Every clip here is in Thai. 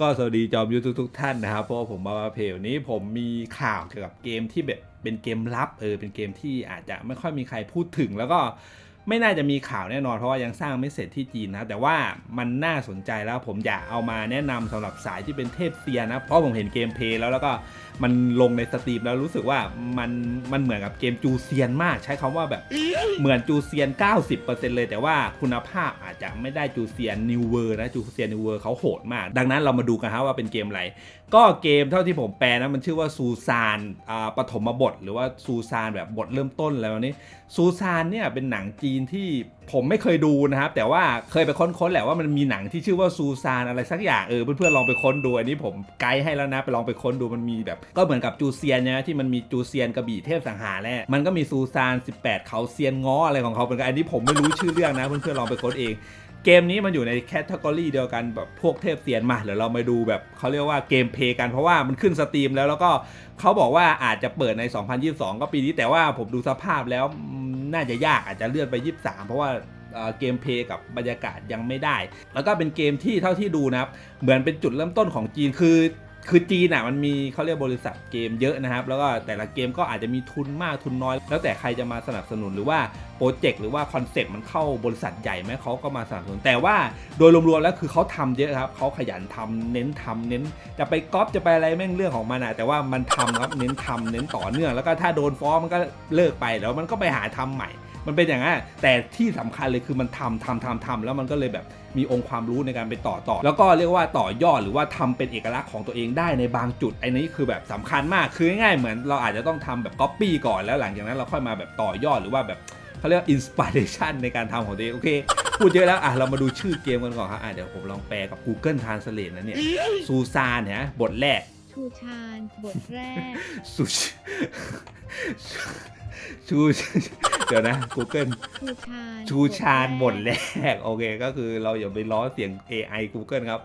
ก็สวัสดีจอมยูทธทุกท่านนะครับ เพราะว่าผมมาเพลนี้ผมมีข่าวเกี่ยวกับเกมที่แบบเป็นเกมลับเออเป็นเกมที่อาจจะไม่ค่อยมีใครพูดถึงแล้วก็ ไม่น่าจะมีข่าวแน่นอนเพราะว่ายังสร้างไม่เสร็จที่จีนนะ แต่ว่ามันน่าสนใจแล้วผมอยากเอามาแนะนำสำหรับสายที่เป็นเทพเซียนะ เพราะผมเห็นเกมเพลย์แล้วแล้วก็มันลงในสตรีมแล้วรู้สึกว่ามันมันเหมือนกับเกมจูเซียนมาก ใช้คำว่าแบบเหมือนจูเซียน 90%เลย แต่ว่าคุณภาพอาจจะไม่ได้จูเซียนนิวเวอร์นะจูเซียนนิวเวอร์เขาโหดมาก ดังนั้นเรามาดูกันครับว่าเป็นเกมอะไรก็เกมเท่าที่ผมแปลนะมันชื่อว่าซูซานอ่าปฐมบท หรือว่าซูซานแบบบทเริ่มต้นอะไรแบบนี้ซูซานเนี่ยเป็นหนังจีนที่ผมไม่เคยดูนะครับ แต่ว่าเคยไปค้นๆแหละว่ามันมีหนังที่ชื่อว่าซูซานอะไรสักอย่างเออเพื่อนๆลองไปค้นดูอันนี้ผมไกด์ให้แล้วนะไปลองไปค้นดูมันมีแบบ ก็เหมือนกับจูเซียนนะที่มันมีจูเซียนกระบี่เทพสังหารแหละมันก็มีซูซาน 18 เขาเซียนง้ออะไรของเขาเป็นกันอันนี้ผมไม่รู้ชื่อเรื่องนะเพื่อนๆลองไปค้นเอง เกมนี้มันอยู่ในแคตตากรีเดียวกันแบบพวกเทพเซียนมาเดี๋ยวเรามาดูแบบเขาเรียกว่าเกมเพลย์กันเพราะว่ามันขึ้นสตรีมแล้วแล้วก็เขาบอกว่าอาจจะเปิดใน 2022 ก็ปีนี้ แต่ว่าผมดูสภาพแล้วน่าจะยากอาจจะเลื่อนไป 23 เพราะว่าเกมเพลย์กับบรรยากาศยังไม่ได้ แล้วก็เป็นเกมที่เท่าที่ดูนะครับ เหมือนเป็นจุดเริ่มต้นของจีนคือ คือจีนอะมันมีเขาเรียกบริษัทเกมเยอะนะครับ แล้วก็แต่ละเกมก็อาจจะมีทุนมากทุนน้อย แล้วแต่ใครจะมาสนับสนุนหรือว่าโปรเจกต์หรือว่าคอนเซ็ปต์มันเข้าบริษัทใหญ่ไหมเขาก็มาสนับสนุนแต่ว่าโดยรวมๆแล้วคือเขาทำเยอะครับเขาขยันทำเน้นทำเน้น จะไปก๊อปจะไปอะไรแม่งเรื่องของมันอะแต่ว่ามันทำครับเน้นทำเน้นต่อเนื่อง แล้วก็ถ้าโดนฟ้องมันก็เลิกไปแล้วมันก็ไปหาทำใหม่ มันเป็นอย่างนั้นแต่ที่สำคัญเลยคือมันทำทำทำทำแล้วมันก็เลยแบบมีองค์ความรู้ในการไปต่อต่อ แล้วก็เรียกว่าต่อยอดหรือว่าทำเป็นเอกลักษณ์ของตัวเองได้ในบางจุดไอ้นี้คือแบบสำคัญมากคือง่ายๆเหมือนเราอาจจะต้องทำแบบก๊อปปี้ก่อนแล้วหลังจากนั้นเราค่อยมาแบบต่อยอดหรือว่าแบบเขาเรียกอินสปิเรชันในการทำของตัวเองโอเคพูดเยอะแล้วอะเรามาดูชื่อเกมกันก่อนครับอะเดี๋ยวผมลองแปลกับ Google Translate นะเนี่ยซูซานเนี่ยบทแรกชูชาญบทแรกซูชชู เดี๋ยวนะ Google ชูชานชูชแรก โอเค ก็คือเราอย่าไปล้อเสียง AI Google ครับ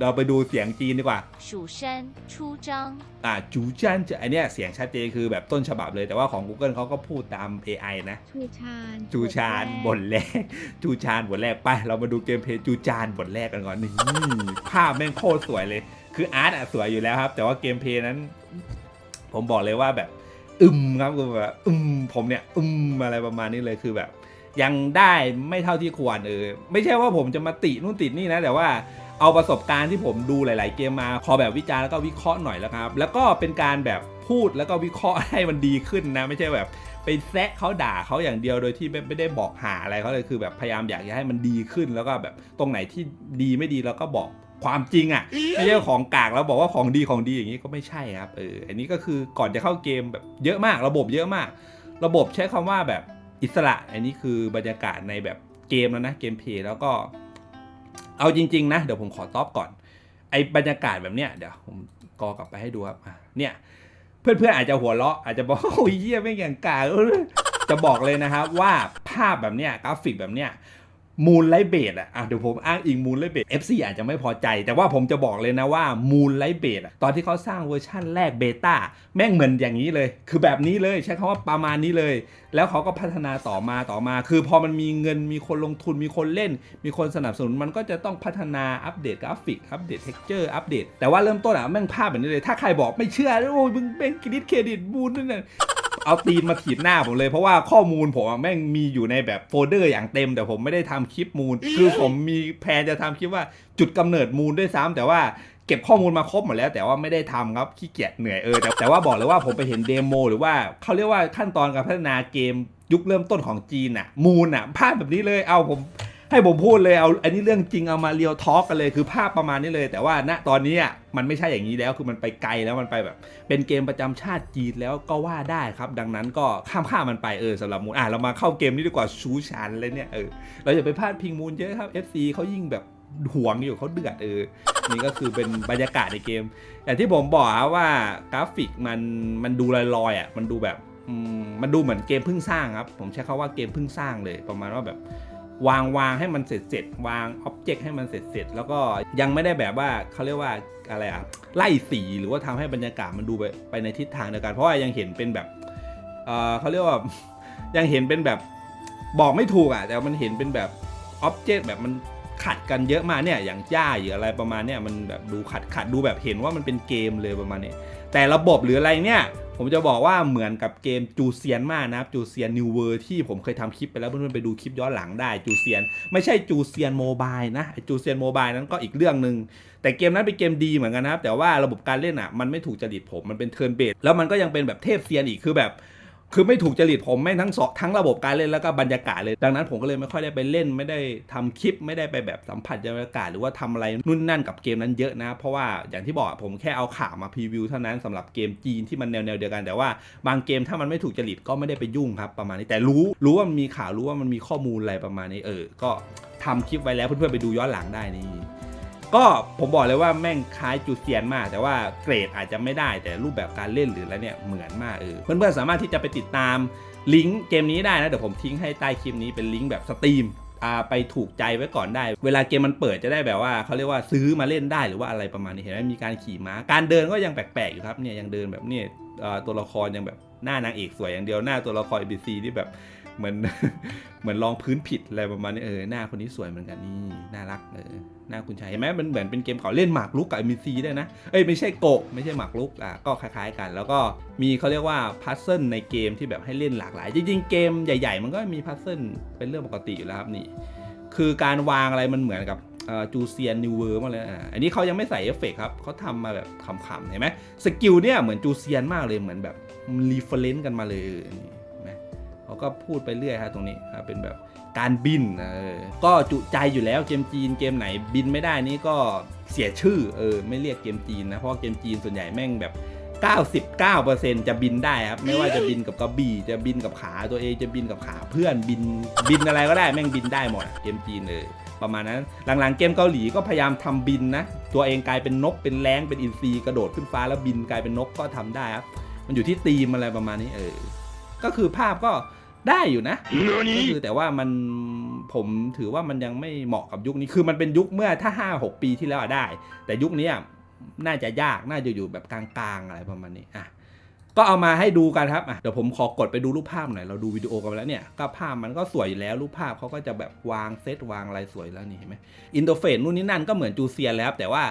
เราไปดูเสียงจีนดีกว่า ชูเชินชูจัง อ่าจูจันจะอเนี้ยเสียงชัดเจนคือแบบต้นฉบับเลยแต่ว่าของ Google เขาก็พูดตาม AI นะ ชูชานจูชานบทแรก จูชานบทแรกไป เรามาดูเกมเพลย์จูจานบทแรกกันก่อนนี่ภาพแม่งโคตรสวยเลย คืออาร์ตอะสวยอยู่แล้วครับ แต่ว่าเกมเพย์นั้น ผมบอกเลยว่าแบบ อึมครับคือแบบอึมผมเนี่ยอึมอะไรประมาณนี้เลยคือแบบ ยังได้ไม่เท่าที่ควรเออไม่ใช่ว่าผมจะมาตินู่นติดนี่นะ แต่ว่าเอาประสบการณ์ที่ผมดูหลาย ๆ เกมมาขอแบบวิจารณ์แล้วก็วิเคราะห์หน่อยแล้วครับ แล้วก็เป็นการแบบพูดแล้วก็วิเคราะห์ให้มันดีขึ้นนะ ไม่ใช่แบบไปแซะเขาด่าเขาอย่างเดียวโดยที่ไม่ไมได้บอกหาอะไรเขาเลยคือแบบพยายามอยากจะให้มันดีขึ้นแล้วก็แบบตรงไหนที่ดีไม่ดีเราก็บอก ความจริงอะไม่ใช่ของกากแล้วบอกว่าของดีของดีอย่างนี้ก็ไม่ใช่ครับเอออันนี้ก็คือก่อนจะเข้าเกมแบบเยอะมากระบบเยอะมาก ระบบใช้คำว่าแบบอิสระ อันนี้คือบรรยากาศในแบบเกมแล้วนะเกมเพลย์แล้วก็ เอาจริง ๆ นะ เดี๋ยวผมขอตอบก่อน ไอ้บรรยากาศแบบเนี้ยเดี๋ยวผมกอกลับไปให้ดูครับอะเนี่ย เพื่อนๆอาจจะหัวเราะอาจจะบอกโอ้ยเยี่ยไม่งอย่างกากเออจะบอกเลยนะครับว่าภาพแบบเนี้ยกราฟิกแบบเนี้ย มูลไลเบดอะเดี๋ยวผมอ้างอิงมูลไลเบด FC อาจจะไม่พอใจ แต่ว่าผมจะบอกเลยนะว่ามูลไลเบดอะตอนที่เขาสร้างเวอร์ชั่นแรกเบต้าแม่งเหมือนอย่างนี้เลย คือแบบนี้เลยใช้คำว่าประมาณนี้เลย แล้วเขาก็พัฒนาต่อมาต่อมา คือพอมันมีเงินมีคนลงทุนมีคนเล่น มีคนสนับสนุนมันก็จะต้องพัฒนาอัปเดตกราฟิกอัปเดตเท็กเจอร์อัปเดตแต่ว่าเริ่มต้นอะแม่งภาพแบบนี้เลย ถ้าใครบอกไม่เชื่อโอ้ยมึงเป็นกริดเครดิตบูนนั่นน่ะ เอาตีนมาถีบหน้าผมเลยเพราะว่าข้อมูลผมอะแม่งมีอยู่ในแบบโฟลเดอร์อย่างเต็ม แต่ผมไม่ได้ทำคลิปมูล คือผมมีแพลนจะทำคลิปว่าจุดกำเนิดมูลด้วยซ้ำแต่ว่าเก็บข้อมูลมาครบหมดแล้ว แต่ว่าไม่ได้ทำครับขี้เกียจเหนื่อยเออแต่แต่ว่าบอกเลยว่าผมไปเห็นเดโมหรือว่าเขาเรียกว่าขั้นตอนการพัฒนาเกมยุคเริ่มต้นของจีนอะมูลอะภาพแบบนี้เลยเอาผม ให้ผมพูดเลยเอาอันนี้เรื่องจริงเอามาเรียวทอล์กกันเลยคือภาพประมาณนี้เลย แต่ว่าณตอนนี้อะมันไม่ใช่อย่างนี้แล้วคือมันไปไกลแล้วมันไปแบบ เป็นเกมประจำชาติจีนแล้วก็ว่าได้ครับ ดังนั้นก็ข้ามข้ามมันไปเออสำหรับมูลอะเรามาเข้าเกมนี้ดีกว่าชูชันเลยเนี่ยเออเราอย่าไปพลาดพิงมูลเยอะครับ FC เขายิ่งแบบห่วงอยู่เขาเดือดเออ นี่ก็คือเป็นบรรยากาศในเกมอย่างที่ผมบอกว่ากราฟิกมันมันดูลอยๆอะมันดูแบบมมันดูเหมือนเกมเพิ่งสร้างครับ ผมใช้คาว่าเกมเพิ่งสร้างเลย ประมาณว่าแบบ วางวางให้มันเสร็จเสร็จวางอ็อบเจกต์ให้มันเสร็จเสร็จแล้วก็ยังไม่ได้แบบว่าเขาเรียกว่าอะไรอะไล่สีหรือว่าทำให้บรรยากาศมันดูไปไปในทิศทางเดียวกันเพราะว่ายังเห็นเป็นแบบเออเขาเรียกว่ายังเห็นเป็นแบบบอกไม่ถูกอะแต่มันเห็นเป็นแบบอ็อบเจกต์แบบมันขัดกันเยอะมากเนี่ยอย่างย่าหรืออะไรประมาณเนี่ยมันแบบดูขัดขัดดูแบบเห็นว่ามันเป็นเกมเลยประมาณนี้ แต่ระบบหรืออะไรเนี่ย ผมจะบอกว่าเหมือนกับเกมจูเซียนมากนะครับจูเซียนนิวเวอร์ที่ผมเคยทำคลิปไปแล้วเพื่อนๆไปดูคลิปย้อนหลังได้จูเซียน ไม่ใช่จูเซียนโมบายนะจูเซียนโมบายนั้นก็อีกเรื่องหนึ่งแต่เกมนั้นเป็นเกมดีเหมือนกันนะครับ แต่ว่าระบบการเล่นอะมันไม่ถูกจริตผมมันเป็นเทิร์นเบสแล้วมันก็ยังเป็นแบบเทพเซียนอีกคือแบบ คือไม่ถูกจริตผมแม่ทั้งสองทั้งระบบการเล่นแล้วก็บรรยากาศเลย ดังนั้นผมก็เลยไม่ค่อยได้ไปเล่นไม่ได้ทำคลิปไม่ได้ไปแบบสัมผัสบรรยากาศหรือว่าทำอะไรนู่นนั่นกับเกมนั้นเยอะนะ เพราะว่าอย่างที่บอกผมแค่เอาข่าวมาพรีวิวเท่านั้นสำหรับเกมจีนที่มันแนวแนวเดียวกัน แต่ว่าบางเกมถ้ามันไม่ถูกจริตก็ไม่ได้ไปยุ่งครับประมาณนี้แต่รู้รู้ว่ามันมีข่าวรู้ว่ามันมีข้อมูลอะไรประมาณนี้เออ ก็ทำคลิปไว้แล้วเพื่อนๆไปดูย้อนหลังได้นี่ ก็ผมบอกเลยว่าแม่งคล้ายจูเซียนมาก แต่ว่าเกรดอาจจะไม่ได้แต่รูปแบบการเล่นหรืออะไรเนี่ยเหมือนมากเออเพื่อนๆสามารถที่จะไปติดตามลิงก์เกมนี้ได้นะเดี๋ยวผมทิ้งให้ใต้คลิปนี้เป็นลิงก์แบบสตรีมไปถูกใจไว้ก่อนได้ เวลาเกมมันเปิดจะได้แบบว่าเขาเรียกว่าซื้อมาเล่นได้หรือว่าอะไรประมาณนี้เห็นไหมมีการขี่ม้า การเดินก็ยังแปลกๆอยู่ครับเนี่ยยังเดินแบบเนี่ยตัวละครยังแบบหน้านางเอกสวยอย่างเดียวหน้าตัวละคร ABC ที่แบบ เหมือนเหมือนรองพื้นผิดอะไรประมาณนี้เออหน้าคนนี้สวยเหมือนกันนี่น่ารักเออหน้าคุณชายเห็นไหมมันเหมือนเป็นเกมเก่าเล่นหมากรุกกับ MC ได้นะเอ้ยไม่ใช่โกะไม่ใช่หมากรุกอะก็คล้ายๆกัน แล้วก็มีเขาเรียกว่าพัซเซิลในเกมที่แบบให้เล่นหลากหลาย จริงๆเกมใหญ่ๆ มันก็มีพัซเซิลเป็นเรื่องปกติอยู่แล้วครับนี่ คือการวางอะไรมันเหมือนกับจูเซียนนิวเวอร์มาเลยอะอันนี้เขายังไม่ใส่เอฟเฟกต์ครับเขาทำมาแบบขำๆเห็นไหมสกิลเนี่ยเหมือนจูเซียนมากเลยเหมือนแบบรีเฟรนซ์กันมาเลย เขาก็พูดไปเรื่อยฮะตรงนี้เป็นแบบการบินออก็จุใจอยู่แล้วเกมจีนเกมไหนบินไม่ได้นี่ก็เสียชื่อเออไม่เรียกเกมจีนนะเพราะเกมจีนส่วนใหญ่แม่งแบบ99%จะบินได้ครับ ไม่ว่าจะบินกับกระบี่จะบินกับขาตัวเองจะบินกับขาเพื่อนบินบินอะไรก็ได้แม่งบินได้หมดเกมจีนเลยประมาณนั้น หลังๆเกมเกาหลีก็พยายามทำบินนะ ตัวเองกลายเป็นนกเป็นแรงเป็นอินทรีกระโดดขึ้นฟ้าแล้วบินกลายเป็นนกก็ทำได้ครับมันอยู่ที่ธีมอะไรประมาณนี้เออ ก็คือภาพก็ได้อยู่นะก็คือแต่ว่ามันผมถือว่ามันยังไม่เหมาะกับยุคนี้คือมันเป็นยุคเมื่อถ้า 5 6 ปีที่แล้วอะได้ แต่ยุคนี้อะน่าจะยากน่าจะอยู่แบบกลางๆอะไรประมาณนี้อะก็เอามาให้ดูกันครับอะเดี๋ยวผมขอกดไปดูรูปภาพหน่อยเราดูวิดีโอกันไปแล้วเนี่ยก็ภาพมันก็สวยอยู่แล้วรูปภาพเขาก็จะแบบวางเซตวางอะไรสวยแล้วนี่เห็นไหมอินเทอร์เฟซนู่นนี่นั่นก็เหมือนจูเซียนแล้วครับแต่ว่า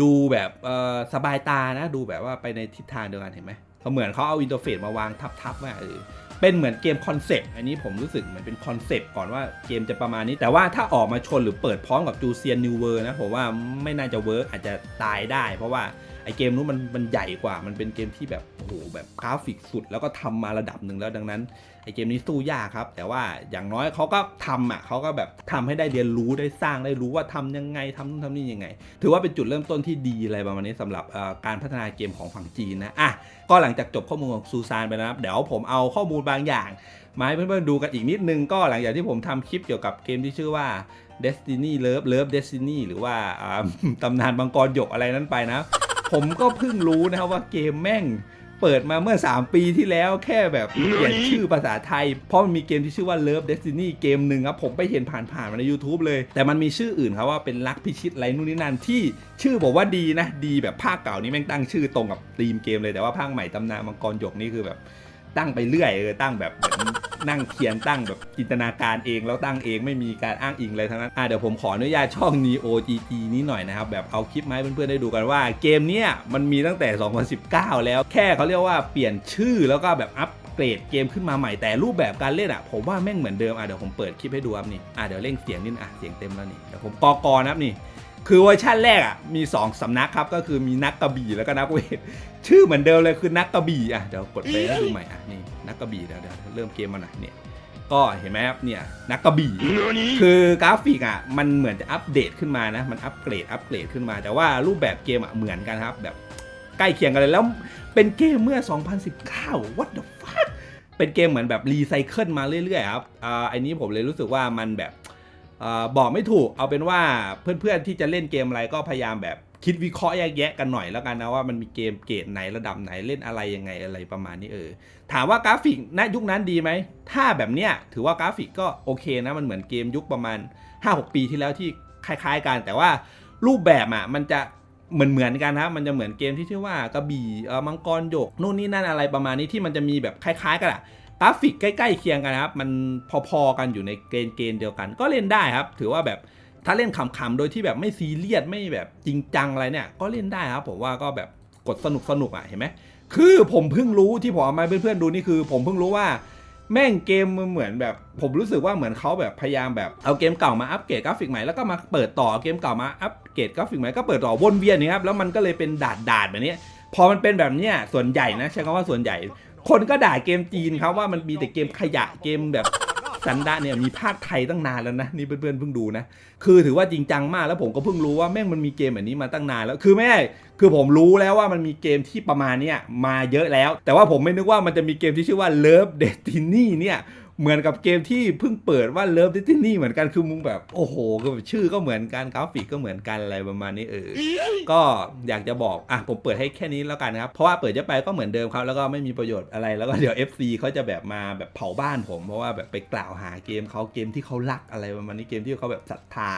ดูแบบเอ่อสบายตานะ ดูแบบว่าไปในทิศทางเดียวกันเห็นไหม เขาเหมือนเขาเอาอินเทอร์เฟซมาวางทับๆว่าเออเป็นเหมือนเกมคอนเซปต์อันนี้ผมรู้สึกเหมือนเป็นคอนเซปต์ก่อนว่าเกมจะประมาณนี้ แต่ว่าถ้าออกมาชนหรือเปิดพร้อมกับจูเซียนนิวเวอร์นะผมว่าไม่น่าจะเวิร์กอาจจะตายได้ เพราะว่าไอเกมนู้นมันมันใหญ่กว่ามันเป็นเกมที่แบบโอ้โหแบบกราฟิกสุด แล้วก็ทำมาระดับหนึ่งแล้วดังนั้นไอเกมนี้สู้ยากครับ แต่ว่าอย่างน้อยเขาก็ทำอะเขาก็แบบทำให้ได้เรียนรู้ได้สร้างได้รู้ว่าทำยังไงทำนู่นทำนี่ยังไง ถือว่าเป็นจุดเริ่มต้นที่ดีอะไรประมาณนี้สำหรับการพัฒนาเกมของฝั่งจีนนะอะก็หลังจากจบข้อมูลของซูซานไปนะครับเดี๋ยวผมเอาข้อมูลบางอย่างมาให้เพื่อนๆดูกันอีกนิดนึงก็หลังจากที่ผมทำคลิปเกี่ยวกับเกมที่ชื่อว่า Destiny Love Love Destiny หรือว่าอ่าตำนานบังกรหยกอะไรนั้นไปนะ ผมก็เพิ่งรู้นะครับว่าเกมแม่งเปิดมาเมื่อ 3 ปีที่แล้วแค่แบบเปลี่ยนชื่อภาษาไทย เพราะมันมีเกมที่ชื่อว่า Love Destiny เกมหนึ่งครับ ผมไปเห็นผ่านๆมาใน YouTube เลย แต่มันมีชื่ออื่นครับว่าเป็นรักพิชิตไรนู่นนี่นั่นที่ชื่อบอกว่าดีนะ ดีแบบภาคเก่านี้แม่งตั้งชื่อตรงกับธีมเกมเลยแต่ว่าภาคใหม่ตำนานมังกรหยกนี่คือแบบ ตั้งไปเรื่อยเออตั้งแบบนั่งเขียนตั้งแบบจินตนาการเองแล้วตั้งเองไม่มีการอ้างอิงอะไรทั้งนั้นอะเดี๋ยวผมขออนุญาตช่อง Neo GG นี้หน่อยนะครับ แบบเอาคลิปมาให้เพื่อนๆได้ดูกันว่าเกมเนี้ยมันมีตั้งแต่ 2019 แล้วแค่เขาเรียกว่าเปลี่ยนชื่อแล้วก็แบบอัปเกรดเกมขึ้นมาใหม่แต่รูปแบบการเล่นอะผมว่าแม่งเหมือนเดิมอะเดี๋ยวผมเปิดคลิปให้ดูครับนี่อะเดี๋ยวเร่งเสียงนิดอะเสียงเต็มแล้วนี่เดี๋ยวผมกอกอนะครับนี่ คือเวอร์ชันแรกอะมี 2สำนักครับ ก็คือมีนักกระบี่แล้วก็นักเวท ชื่อเหมือนเดิมเลยคือนักกระบี่อะเดี๋ยวกดไปให้ดูใหม่อะนี่นักกระบี่เดี๋ยวเดี๋ยวเริ่มเกมมาหน่อยเนี่ยก็เห็นไหมครับเนี่ยนักกระบี่คือกราฟิกอะมันเหมือนจะอัปเดตขึ้นมานะมันอัปเกรดอัปเกรดขึ้นมา แต่ว่ารูปแบบเกมอะเหมือนกันครับ แบบใกล้เคียงกันเลยแล้วเป็นเกมเมื่อ 2019 what the fuck เป็นเกมเหมือนแบบรีไซเคิลมาเรื่อยๆครับอ่าอันนี้ผมเลยรู้สึกว่ามันแบบเอ่อ บอกไม่ถูกเอาเป็นว่าเพื่อนๆที่จะเล่นเกมอะไรก็พยายามแบบคิดวิเคราะห์แยกแยะกันหน่อยแล้วกันนะว่ามันมีเกมเกรดไหนระดับไหนเล่นอะไรยังไงอะไรประมาณนี้เออถามว่ากราฟิกณยุคนั้นดีไหมถ้าแบบเนี้ยถือว่ากราฟิกก็โอเคนะมันเหมือนเกมยุคประมาณ 5-6 ปีที่แล้วที่คล้าย ๆ กัน แต่ว่ารูปแบบอะมันจะเหมือนเหมือนกันครับมันจะเหมือนเกมที่ชื่อว่ากระบี่มังกรหยกนู่นนี่นั่นอะไรประมาณนี้ที่มันจะมีแบบคล้ายๆกันอะ กราฟิกใกล้ๆเคียงกันนะครับ มันพอๆกันอยู่ในเกณฑ์เกณฑ์เดียวกัน ก็เล่นได้ครับ ถือว่าแบบถ้าเล่นขำๆโดยที่แบบไม่ซีเรียสไม่แบบจริงจังอะไรเนี่ย ก็เล่นได้ครับ ผมว่าก็แบบกดสนุกสนุกๆอะเห็นไหมคือผมเพิ่งรู้ที่ผมเอามาให้เพื่อนๆดูนี่คือ ผมเพิ่งรู้ว่าแม่งเกมมันเหมือนแบบ ผมรู้สึกว่าเหมือนเขาแบบพยายามแบบเอาเกมเก่ามาอัปเกรดกราฟิกใหม่แล้วก็มาเปิดต่อเกมเก่ามาอัปเกรดกราฟิกใหม่ก็เปิดต่อวนเวียนนี่ครับแล้วมันก็เลยเป็นดาดดาดๆแบบนี้พอมันเป็นแบบเนี้ยส่วนใหญ่นะใช้คำว่าส่วนใหญ่ คนก็ด่าเกมจีนครับว่ามันมีแต่เกมขยะเกมแบบสันดาเนี่ยมีภาคไทยตั้งนานแล้วนะนี่เพื่อนๆเพิ่งดูนะคือถือว่าจริงจังมากแล้วผมก็เพิ่งรู้ว่าแม่งมันมีเกมแบบนี้มาตั้งนานแล้วคือไม่คือผมรู้แล้วว่ามันมีเกมที่ประมาณเนี้ยมาเยอะแล้ว แต่ว่าผมไม่นึกว่ามันจะมีเกมที่ชื่อว่า Love Destiny เนี่ย เหมือนกับเกมที่เพิ่งเปิดว่า Love Destiny เหมือนกันคือมึงแบบโอ้โหคือแบบชื่อก็เหมือนกันกราฟิกก็เหมือนกันอะไรประมาณนี้เออก็อยากจะบอกอะผมเปิดให้แค่นี้แล้วกันนะครับเพราะว่าเปิดจะไปก็เหมือนเดิมครับ แล้วก็ไม่มีประโยชน์อะไรแล้วก็เดี๋ยว FC เขาจะแบบมาแบบเผาบ้านผมเพราะว่าแบบไปกล่าวหาเกมเขาเกมที่เขารักอะไรประมาณนี้เกมที่เขาแบบศรัทธา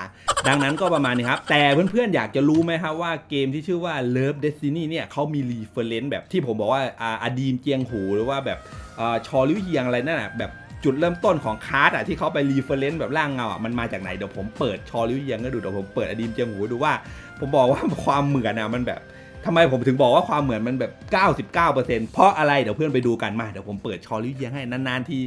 ดังนั้นก็ประมาณนี้ครับ แต่เพื่อนๆอยากจะรู้ไหมครับว่าเกมที่ชื่อว่า Love Destiny เนี่ยเขามีรีเฟรนซ์แบบที่ผมบอกว่าอ่าอดีมเจียงหูหรือว่าแบบอ่าชอลิวเฮียงอะไรนั่นน่ะแบบ จุดเริ่มต้นของคาร์ดอะที่เขาไปรีเฟรนซ์แบบร่างเงาอะมันมาจากไหนเดี๋ยวผมเปิดชอลิวเฮียงก็ดูเดี๋ยวผมเปิดอดีมเจียงหูดูว่า ผมบอกว่าความเหมือนอะมันแบบทำไมผมถึงบอกว่าความเหมือนมันแบบ 99%เพราะอะไรเดี๋ยวเพื่อนไปดูกันมาเดี๋ยวผมเปิดชอลิวเฮียงให้นานๆที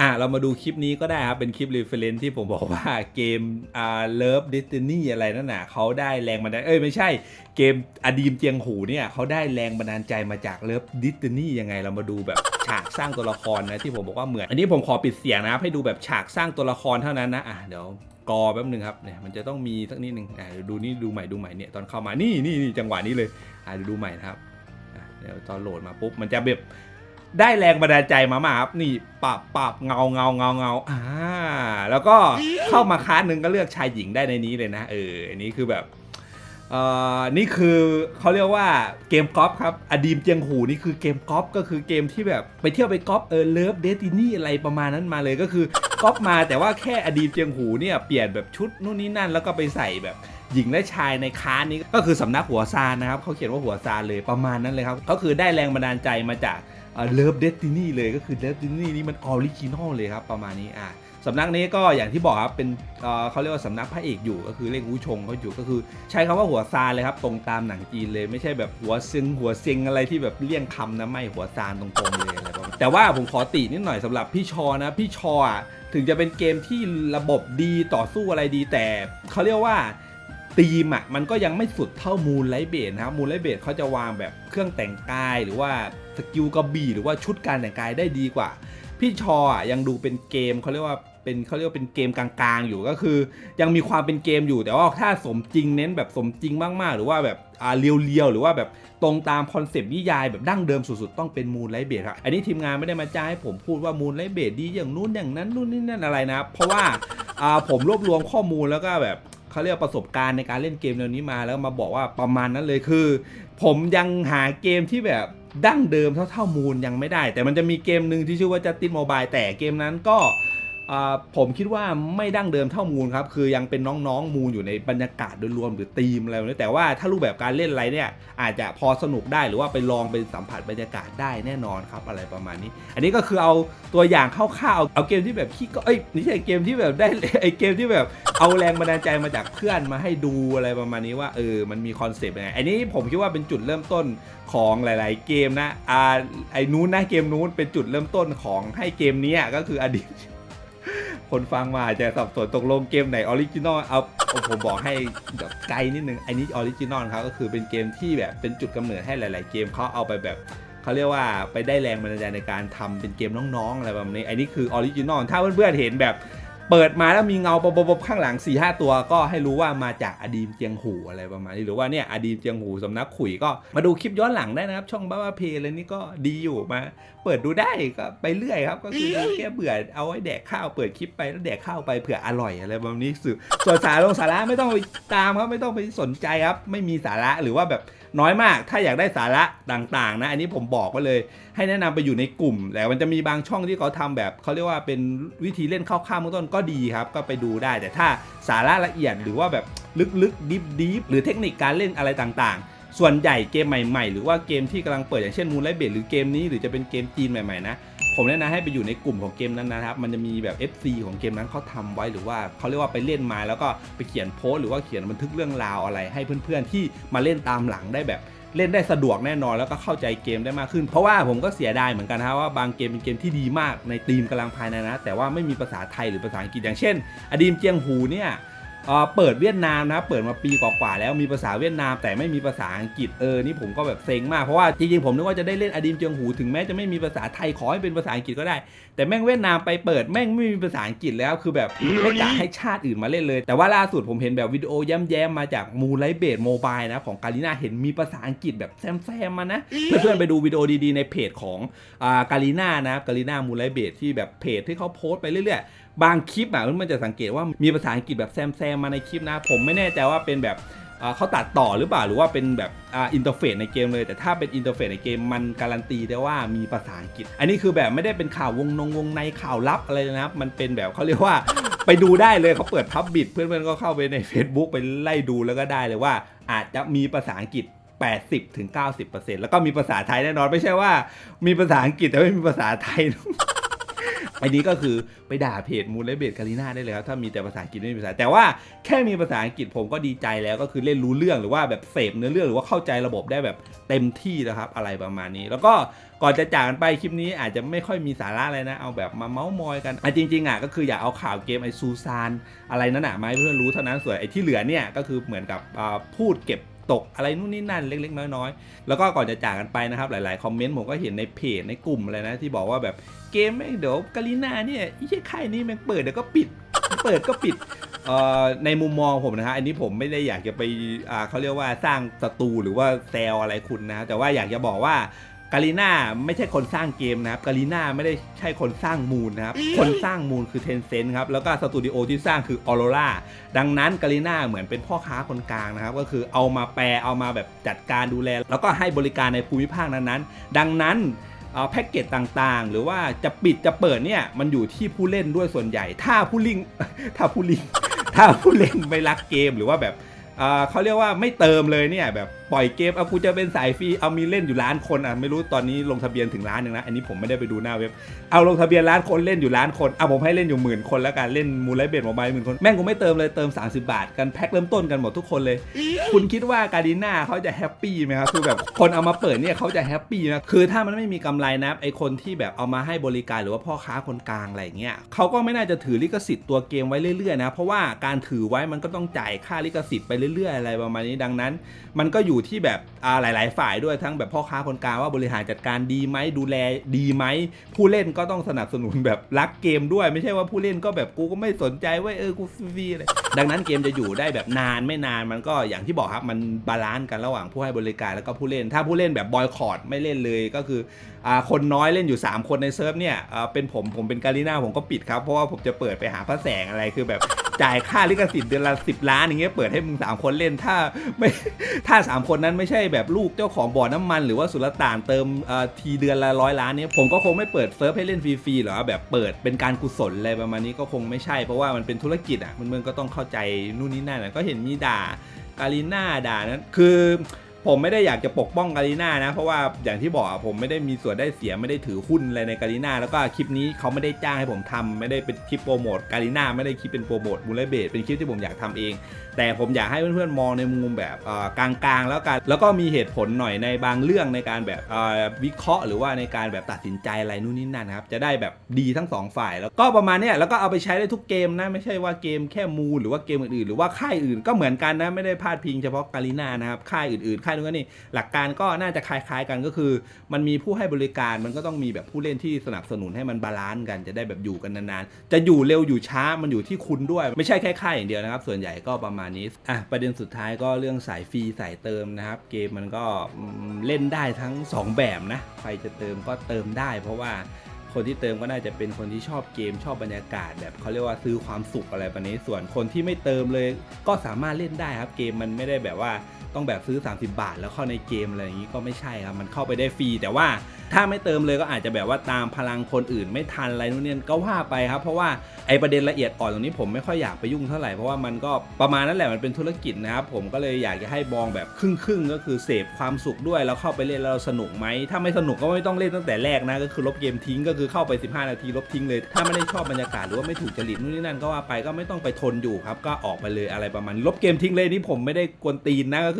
อะเรามาดูคลิปนี้ก็ได้ครับ เป็นคลิปรีเฟรนที่ผมบอกว่าเกมอ่าเลิฟดิสตินีอะไรนั่นน่ะเขาได้แรงบันดาลเอ้ยไม่ใช่เกมอดีมเจียงหูเนี่ยเขาได้แรงบันดาลใจมาจากเลิฟดิสตินียังไงเรามาดูแบบฉากสร้างตัวละครนะที่ผมบอกว่าเหมือน อันนี้ผมขอปิดเสียงนะครับให้ดูแบบฉากสร้างตัวละครเท่านั้นนะอะเดี๋ยวกอแป๊บนึงครับเนี่ยมันจะต้องมีสักนิดนึงอะเดี๋ยวดูนี่ดูใหม่ดูใหม่เนี่ยตอนเข้ามานี่นี่นี่จังหวะนี้เลยอะดูใหม่นะครับอะเดี๋ยวตอนโหลดมาปุ๊บมันจะแบบ ได้แรงบันดาลใจมามาครับนี่ปับปับเงาเงาเงาเงาอ่าแล้วก็เข้ามาคลาสหนึ่งก็เลือกชายหญิงได้ในนี้เลยนะเอออันนี้คือแบบเอ่อนี่คือเขาเรียกว่าเกมกอล์ฟครับอดีมเจียงหูนี่คือเกมกอล์ฟก็คือเกมที่แบบไปเที่ยวไปกอล์ฟเออเลิฟเดตินี่อะไรประมาณนั้นมาเลยก็คือกอล์ฟมาแต่ว่าแค่อดีมเจียงหูเนี่ยเปลี่ยนแบบชุดนู่นนี่นั่นแล้วก็ไปใส่แบบหญิงและชายในค้านนี้ก็คือสำนักหัวซานนะครับเขาเขียนว่าหัวซานเลยประมาณนั้นเลยครับก็คือได้แรงบันดาลใจมาจาก เลิฟเดสตินีเลยก็คือเดสตินีนี่มันออริจินอลเลยครับประมาณนี้อะสำนักนี้ก็อย่างที่บอกครับเป็นเเขาเรียกว่าสำนักพระเอกอยู่ก็คือเล่งวูชงเขาอยู่ก็คือ ใช้คำว่าหัวซานเลยครับตรงตามหนังจีนเลยไม่ใช่แบบหัวซึงหัวเซิงอะไรที่แบบเลี่ยงคำนะไม่หัวซานตรงๆเลยอะไรประมาณแต่ว่าผมขอตินิดหน่อยสำหรับพี่ชอนะพี่ชอถึงจะเป็นเกมที่ระบบดีต่อสู้อะไรดีแต่เขาเรียกว่า ธีมอะมันก็ยังไม่สุดเท่ามูลไลเบดนะครับมูลไลเบดเขาจะวางแบบเครื่องแต่งกายหรือว่าสกิลกระบี่หรือว่าชุดการแต่งกายได้ดีกว่า พี่ชออะยังดูเป็นเกมเขาเรียกว่าเป็นเขาเรียกว่าเป็นเกมกลางๆ อยู่ก็คือ ยังมีความเป็นเกมอยู่แต่ว่าถ้าสมจริงเน้นแบบสมจริงมากๆ หรือว่าแบบอ่าเรียวๆหรือว่าแบบตรงตามคอนเซปต์นิยายแบบดั้งเดิมสุดๆ ต้องเป็นมูลไลเบดครับอันนี้ทีมงานไม่ได้มาจ้างให้ผมพูดว่ามูลไลเบดดีอย่างนู้นอย่างนั้นนู่นนี่นั่นอะไรนะเพราะว่าอ่าผมรวบรวมข้อมูลแล้วก็แบบ เขาเรียกประสบการณ์ในการเล่นเกมแนวนี้มาแล้วมาบอกว่าประมาณนั้นเลยคือ ผมยังหาเกมที่แบบดั้งเดิมเท่าเท่ามูลยังไม่ได้ แต่มันจะมีเกมหนึ่งที่ชื่อว่าจั s ติ n โมบายแต่เกมนั้นก็ ผมคิดว่าไม่ดั้งเดิมเท่ามูลครับ คือยังเป็นน้องๆมูลอยู่ในบรรยากาศโดยรวมหรือธีมอะไรนี้แต่ว่าถ้ารูปแบบการเล่นอะไรเนี่ยอาจจะพอสนุกได้หรือว่าไปลองไปสัมผัสบรรยากาศได้แน่นอนครับอะไรประมาณนี้ อันนี้ก็คือเอาตัวอย่างคร่าวๆเอาเกมที่แบบขี้ก็เอ้ยนี่ใช่เกมที่แบบได้ไอเกมที่แบบเอาแรงบันดาลใจมาจากเพื่อนมาให้ดูอะไรประมาณนี้ว่าเออมันมีคอนเซปต์ยังไงอันนี้ผมคิดว่าเป็นจุดเริ่มต้นของหลาย ๆ เกมนะอ่าไอ้นู้นนะเกมนู้นเป็นจุดเริ่มต้นของให้เกมนี้ก็คืออดีต คนฟังมาอาจจะสับสนตกลงเกมไหนออริจินอลเอาผมบอกให้แบบไกลนิดนึงอันนี้ออริจินอลครับก็คือเป็นเกมที่แบบเป็นจุดกำเนิดให้หลาย ๆ เกมเขาเอาไปแบบเขาเรียกว่าไปได้แรงบันดาลใจในการทำเป็นเกมน้อง ๆ อะไรแบบนี้ อันนี้คือออริจินอลถ้าเพื่อน ๆ เห็นแบบ เปิดมาแล้วมีเงาบบๆข้างหลัง4ีหตัว ก็ให้รู้ว่ามาจากอดีมเจียงหูอะไรประมาณนี้หรือว่าเนี่ยอดีมเจียงหูสำนักขุยก็มาดูคลิปย้อนหลังได้นะครับ ช่องบ้าบ้าเพลอะไรนี่ก็ดีอยู่มา เปิดดูได้ก็ไปเรื่อยครับ ก็คือแก้เบื่อเอาไว้แดกข้าวเปิดคลิปไปแล้วแดกข้าวไปเผื่ออร่อยอะไรแบบนี้สื่อส่วนสาระลงสาระไม่ต้องไปตามครับไม่ต้องไปสนใจครับ ไม่มีสาระหรือว่าแบบ น้อยมาก ถ้าอยากได้สาระต่างๆนะ อันนี้ผมบอกไว้เลย ให้แนะนำไปอยู่ในกลุ่ม แต่มันจะมีบางช่องที่เขาทำแบบเขาเรียกว่าเป็นวิธีเล่นข้าวๆเบื้องต้นก็ดีครับ ก็ไปดูได้ แต่ถ้าสาระละเอียดหรือว่าแบบลึกๆดิฟๆหรือเทคนิคการเล่นอะไรต่างๆส่วนใหญ่เกมใหม่ ๆ หรือว่าเกมที่กำลังเปิดอย่างเช่นมูนไลเบดหรือเกมนี้หรือจะเป็นเกมจีนใหม่ ๆ นะ ผมแนะนำให้ไปอยู่ในกลุ่มของเกมนั้นนะครับ มันจะมีแบบ FC ของเกมนั้นเขาทำไว้หรือว่าเขาเรียกว่าไปเล่นมาแล้วก็ไปเขียนโพสต์หรือว่าเขียนบันทึกเรื่องราวอะไร ให้เพื่อนๆที่มาเล่นตามหลังได้แบบเล่นได้สะดวกแน่นอนแล้วก็เข้าใจเกมได้มากขึ้น เพราะว่าผมก็เสียดายเหมือนกันนะว่าบางเกมเป็นเกมที่ดีมากในทีมกำลังภายในนะ แต่ว่าไม่มีภาษาไทยหรือภาษาอังกฤษอย่างเช่น อดีมเจียงหูเนี่ย เปิดเวียดนามนะเปิดมาปีกว่าๆแล้วมีภาษาเวียดนาม แต่ไม่มีภาษาอังกฤษเออนี่ผมก็แบบเซ็งมากเพราะว่าจริงๆผมนึกว่าจะได้เล่นอดีมเจียงหูถึงแม้จะไม่มีภาษาไทยขอให้เป็นภาษาอังกฤษก็ได้ แต่แม่งเวียดนามไปเปิดแม่งไม่มีภาษาอังกฤษแล้วคือแบบไม่กให้ชาติอื่นมาเล่นเลย แต่ว่าล่าสุดผมเห็นแบบวิดีโอแย้มๆมาจากมูไลเบดโมบายนะของการีนาเห็นมีภาษาอังกฤษแบบแซมๆมานะเพื่อนๆไปดูวิดีโอดีๆในเพจของการีนานะการีนามูไลเบดที่แบบเพจที่เขาโพสต์ไปเรื่อยๆบางคลิปอะมันจะสังเกตว่ามีภาษาอังกฤษแบบแซมๆมาในคลิปนะ ผมไม่แน่ใจว่าเป็นแบบเขาตัดต่อหรือเปล่าหรือว่าเป็นแบบอินเทอร์เฟซในเกมเลย แต่ถ้าเป็นอินเทอร์เฟซในเกมมันการันตีได้ว่ามีภาษาอังกฤษ อันนี้คือแบบไม่ได้เป็นข่าววงนงวงในข่าวลับอะไรนะครับ มันเป็นแบบเขาเรียกว่าไปดูได้เลยเขาเปิดพับบิดเพื่อนๆก็เข้าไปใน Facebook ไปไล่ดูแล้วก็ได้เลยว่า อาจจะมีภาษาอังกฤษ80ถึง90%แล้วก็มีภาษาไทยแน่นอนไม่ใช่ว่า มีภาษาอังกฤษแต่ไม่มีภาษาไทย อันนี้ก็คือไปด่าเพจมูลและเบดคาริน่าได้เลยครับ ถ้ามีแต่ภาษาอังกฤษไม่มีภาษา แต่ว่าแค่มีภาษาอังกฤษผมก็ดีใจแล้วก็คือเล่นรู้เรื่องหรือว่าแบบเสพเนื้อเรื่องหรือว่าเข้าใจระบบได้แบบเต็มที่นะครับ อะไรประมาณนี้ แล้วก็ก่อนจะจากกันไปคลิปนี้อาจจะไม่ค่อยมีสาระอะไรนะ เอาแบบมาเมาส์มอยกันอะจริงๆอะก็คืออยากเอาข่าวเกมไอซูซานอะไรนั่นอะมาให้เพื่อนรู้เท่านั้นส่วนไอที่เหลือเนี่ยก็คือเหมือนกับพูดเก็บตกอะไรนู่นนี่นั่นเล็ก ๆ น้อยๆ แล้วก็ก่อนจะจากกันไปนะครับ หลาย ๆ คอมเมนต์ผมก็เห็นในเพจในกลุ่มอะไรนะที่บอกว่าแบบ เกมแม่งเดี๋ยวกาลิน่าเนี่ยไอ้เหี้ยค่ายนี้แม่งเปิดเดี๋ยวก็ปิด เปิดก็ปิดเอ่อในมุมมองผมนะฮะอันนี้ผมไม่ได้อยากจะไปอ่าเขาเรียกว่าสร้างศัตรูหรือว่าแซวอะไรคุณนะ แต่ว่าอยากจะบอกว่ากาลิน่าไม่ใช่คนสร้างเกมนะครับกาลิน่าไม่ได้ใช่คนสร้างมูลนะครับ คนสร้างมูลคือเทนเซ็นครับ แล้วก็สตูดิโอที่สร้างคือออโรราดังนั้นกาลิน่าเหมือนเป็นพ่อค้าคนกลางนะครับ ก็คือเอามาแปลเอามาแบบจัดการดูแล แล้วก็ให้บริการในภูมิภาคนั้นๆ ดังนั้นเอ่อ แพ็กเกจต่างๆ หรือว่าจะปิดจะเปิดเนี่ยมันอยู่ที่ผู้เล่นด้วยส่วนใหญ่ ถ้าผู้ลิงถ้าผู้ลิงถ้าผู้เล่นไม่รักเกมหรือว่าแบบเอ่อเขาเรียกว่าไม่เติมเลยเนี่ยแบบ ปล่อยเกมเอากูจะเป็นสายฟรีเอามีเล่นอยู่ล้านคนอะไม่รู้ตอนนี้ลงทะเบียนถึงล้านหนึ่งนะอันนี้ผมไม่ได้ไปดูหน้าเว็บเอาลงทะเบียนล้านคนเล่นอยู่ล้านคนเอาผมให้เล่นอยู่หมื่นคนแล้วกันเล่นมูลไลเบดโมบายหมื่นคนแม่งกูไม่เติมเลยเติม 30 บาท กันแพ็คเริ่มต้นกันหมดทุกคนเลย คุณคิดว่าการดีน่าเขาจะแฮปปี้ไหมครับคือแบบคนเอามาเปิดเนี่ยเขาจะแฮปปี้นะคือถ้ามันไม่มีกำไรนะไอคนที่แบบเอามาให้บริการหรือว่าพ่อค้าคนกลางอะไรอย่างเงี้ยเขาก็ไม่น่าจะถือลิขสิทธิ์ตัวเกมไว้เรื่อยๆนะเพราะว่าการถือไว้มันก็ต้องจ่ายค่าลิขสิทธิ์ไปเรื่อยๆ อะไรประมาณนี้ดังนั้น มันก็อยู่ที่แบบอ่าหลาย ๆ ฝ่ายด้วยทั้งแบบพ่อค้าคนกลางว่าบริหารจัดการดีไหมดูแลดีไหมผู้เล่นก็ต้องสนับสนุนแบบรักเกมด้วย ไม่ใช่ว่าผู้เล่นก็แบบกูก็ไม่สนใจว่าเออกูฟรีเลยดังนั้นเกมจะอยู่ได้แบบนานไม่นานมันก็อย่างที่บอกครับมันบาลานซ์กันระหว่างผู้ให้บริการแล้วก็ผู้เล่น ถ้าผู้เล่นแบบบอยคอรดไม่เล่นเลยก็คืออคนน้อยเล่นอยู่ 3 คนในเซิร์ฟเนี่ยเป็นผมผมเป็นการีนาผมก็ปิดครับเพราะว่าผมจะเปิดไปหาพระแสงอะไรคือแบบ จ่ายค่าลิขสิทธิ์เดือนละสิบล้านอย่างเงี้ยเปิดให้มึงสามคนเล่นถ้าไม่ถ้าสามคนนั้นไม่ใช่แบบลูกเจ้าของบ่อน้ำมัน หรือว่าสุลต่านเติมเอ่อทีเดือนละร้อยล้านเนี้ยผมก็คงไม่เปิดเซิร์ฟให้เล่นฟรีๆหรอกแบบเปิดเป็นการกุศลอะไรประมาณนี้ก็คงไม่ใช่เพราะว่ามันเป็นธุรกิจอะมันมันก็ต้องเข้าใจนู่นนี่นั่นอะก็เห็นมีด่าการีน่าด่านั้นคือ ผมไม่ได้อยากจะปกป้องการีน่านะ เพราะว่าอย่างที่บอกผมไม่ได้มีส่วนได้เสียไม่ได้ถือหุ้นอะไรในการีน่าแล้วก็คลิปนี้เขาไม่ได้จ้างให้ผมทำไม่ได้เป็นคลิปโปรโมทการีน่าไม่ได้คลิปเป็นโปรโมทมูลเบสเป็นคลิปที่ผมอยากทำเอง แต่ผมอยากให้เพื่อนๆมองในมุมแบบกลางๆ แล้วกันแล้วก็มีเหตุผลหน่อยในบางเรื่องในการแบบวิเคราะห์ หรือว่าในการแบบตัดสินใจอะไรนู่นนี่นั่นนะครับจะได้แบบดีทั้งสองฝ่ายแล้วก็ประมาณนี้แล้วก็เอาไปใช้ได้ทุกเกมนะไม่ใช่ว่าเกมแค่มูหรือว่าเกมอื่นๆหรือว่าค่ายอื่นก็เหมือนกันนะไม่ได้พาดพิงเฉพาะการีน่านะครับค่ายอื่นๆายนู้นนี่หลักการก็น่าจะคล้ายๆกันก็คือ มันมีผู้ให้บริการมันก็ต้องมีแบบผู้เล่นที่สนับสนุนให้มันบาลานซ์กันจะได้แบบอยู่กันนานๆ จะอยู่เร็วอยู่ช้ามันอยู่ที่คุณด้วย ไม่ใช่แค่ค่ายอย่างเดียวนะครับ ส่วนใหญ่ก็ประมาณนี้อะประเด็นสุดท้ายก็เรื่องสายฟรีสายเติมนะครับ เกมมันก็เล่นได้ทั้งสองแบบนะใครจะเติมก็เติมได้ เพราะว่าคนที่เติมก็น่าจะเป็นคนที่ชอบเกมชอบบรรยากาศ แบบเขาเรียกว่าซื้อความสุขอะไรแบบนี้ส่วนคนที่ไม่เติมเลย ก็สามารถเล่นได้ครับเกมมันไม่ได้แบบว่า ต้องแบบซื้อ 30 บาท แล้วเข้าในเกมอะไรอย่างนี้ก็ไม่ใช่ครับ มันเข้าไปได้ฟรีแต่ว่าถ้าไม่เติมเลยก็อาจจะแบบว่าตามพลังคนอื่นไม่ทันอะไรนู่นนี่ก็ว่าไปครับ เพราะว่าไอประเด็นละเอียดอ่อนตรงนี้ผมไม่ค่อยอยากไปยุ่งเท่าไหร่เพราะว่ามันก็ประมาณนั้นแหละมันเป็นธุรกิจนะครับผมก็เลยอยากจะให้มองแบบครึ่งๆก็คือเสพความสุขด้วยแล้วเข้าไปเล่นแล้วเราสนุกไหมถ้าไม่สนุกก็ไม่ต้องเล่นตั้งแต่แรกนะก็คือลบเกมทิ้งก็คือเข้าไป 15 นาทีลบทิ้งเลย ถ้าไม่ได้ชอบบรรยากาศหรือว่าไม่ถูกจริตนู่นนี่นั่นก็ว่าไปก็ไม่ต้องไปทนอยู่ครับก็ออกไปเลยอะไรประมาณลบเกมทิ้งเลยนี่ผมไม่ได้กวนตีนนะก็คือ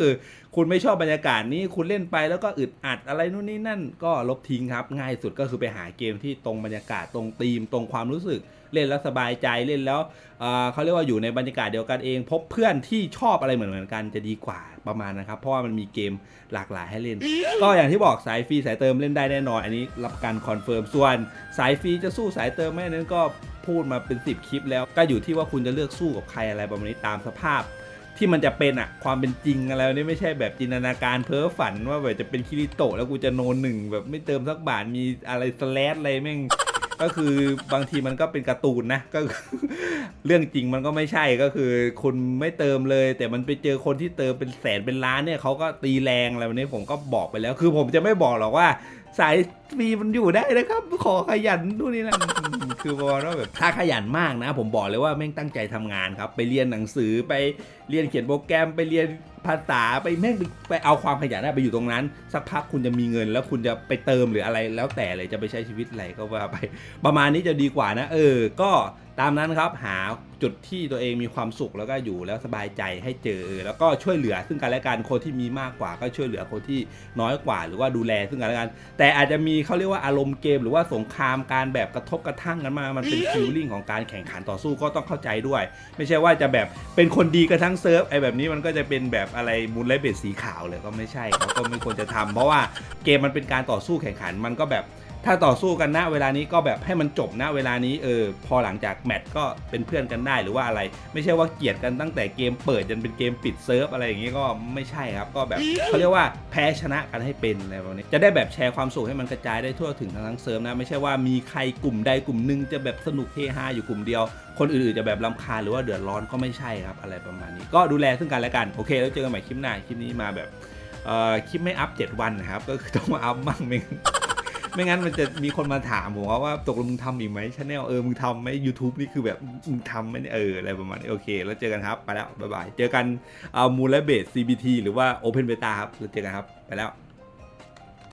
คุณไม่ชอบบรรยากาศนี้คุณเล่นไปแล้วก็อึดอัดอะไรนู่นนี่นั่นก็ลบทิ้งครับ ง่ายสุดก็คือไปหาเกมที่ตรงบรรยากาศตรงธีม ตรงความรู้สึกเล่นแล้วสบายใจเล่นแล้วเเขาเรียกว่าอยู่ในบรรยากาศเดียวกันเอง พบเพื่อนที่ชอบอะไรเหมือนๆกันจะดีกว่าประมาณนะครับ เพราะว่ามันมีเกมหลากหลายให้เล่น ก็อย่างที่บอกสายฟรีสายเติมเล่นได้แน่นอน อันนี้รับการคอนเฟิร์มส่วนสายฟรีจะสู้สายเติมไหมอันนั้นก็พูดมาเป็น 10 คลิปแล้วก็อยู่ที่ว่าคุณจะเลือกสู้กับใครอะไรประมาณนี้ตามสภาพ ที่มันจะเป็นอะความเป็นจริงอะไรนี่ไม่ใช่แบบจินตนาการเพ้อฝันว่าแบบจะเป็นคิริโตะแล้วกูจะโนนหนึ่งแบบไม่เติมสักบาทมีอะไรสแลดอะไรแม่งก็คือบางทีมันก็เป็นการ์ตูนนะก็เรื่องจริงมันก็ไม่ใช่ก็คือคุณไม่เติมเลย แต่มันไปเจอคนที่เติมเป็นแสนเป็นล้านเนี่ยเขาก็ตีแรงอะไรแบบนี้ผมก็บอกไปแล้ว คือผมจะไม่บอกหรอกว่าสาย ฟรีมันอยู่ได้นะครับ ขอขยันนู่นนี่นั่นคือประมาณว่าแบบถ้าขยันมากนะ ผมบอกเลยว่าแม่งตั้งใจทำงานครับ ไปเรียนหนังสือไปเรียนเขียนโปรแกรมไปเรียนภาษาไปแม่งไปไปเอาความขยันน่ะไปอยู่ตรงนั้น สักพักคุณจะมีเงิน แล้วคุณจะไปเติมหรืออะไรแล้วแต่เลยจะไปใช้ชีวิตอะไรก็ว่าไป ประมาณนี้จะดีกว่านะ เออ ก็ตามนั้นครับหาจุดที่ตัวเองมีความสุขแล้วก็อยู่แล้วสบายใจให้เจอเออแล้วก็ช่วยเหลือซึ่งกันและกันคนที่มีมากกว่าก็ช่วยเหลือคนที่น้อยกว่า หรือว่าดูแลซึ่งกันและกัน แต่อาจจะมีเขาเรียกว่าอารมณ์เกม หรือว่าสงครามการแบบกระทบกระทั่งกันมา มันเป็นฟิลลิ่งของการแข่งขันต่อสู้ก็ต้องเข้าใจด้วย ไม่ใช่ว่าจะแบบเป็นคนดีกันทั้งเซิร์ฟไอ้แบบนี้มันก็จะเป็นแบบอะไรมูลไลเบสสีขาวเลยก็ไม่ใช่เขาก็ไม่ควรจะทำเพราะว่าเกมมันเป็นการต่อสู้แข่งขันมันก็แบบ ถ้าต่อสู้กันณเวลานี้ก็แบบให้มันจบณเวลานี้เออพอหลังจากแมตช์ก็เป็นเพื่อนกันได้หรือว่าอะไร ไม่ใช่ว่าเกลียดกันตั้งแต่เกมเปิดจนเป็นเกมปิดเซิร์ฟอะไรอย่างงี้ก็ไม่ใช่ครับ ก็แบบเขาเรียกว่าแพ้ชนะกันให้เป็นอะไรแบบนี้จะได้แบบแชร์ความสุขให้มันกระจายได้ทั่วถึงทั้งเซิร์ฟนะไม่ใช่ว่ามีใครกลุ่มใดกลุ่มหนึ่งจะแบบสนุกเฮฮาอยู่กลุ่มเดียว คนอื่นๆจะแบบรำคาหรือว่าเดือดร้อนก็ไม่ใช่ครับอะไรประมาณนี้ ก็ดูแลซึ่งกันและกันโอเค แล้วเจอกันใหม่คลิปหน้าคลิปนี้มาแบบเออคลิปไม่อัพ 7 วันนะครับ ก็คือต้องมาอัพมั่งไม่งั้น ไม่งั้นมันจะมีคนมาถามผมว่าว่าตกลงมึงทำอีกไหมชาแนลเออมึงทำไหม YouTube นี่คือแบบมึงทำไหมเนี่ยเอออะไรประมาณนี้โอเค แล้วเจอกันครับ ไปแล้ว บ๊ายบาย เจอกันเอามูลและเบส CBT หรือว่า Open Beta ครับแล้วเจอกันครับ ไปแล้ว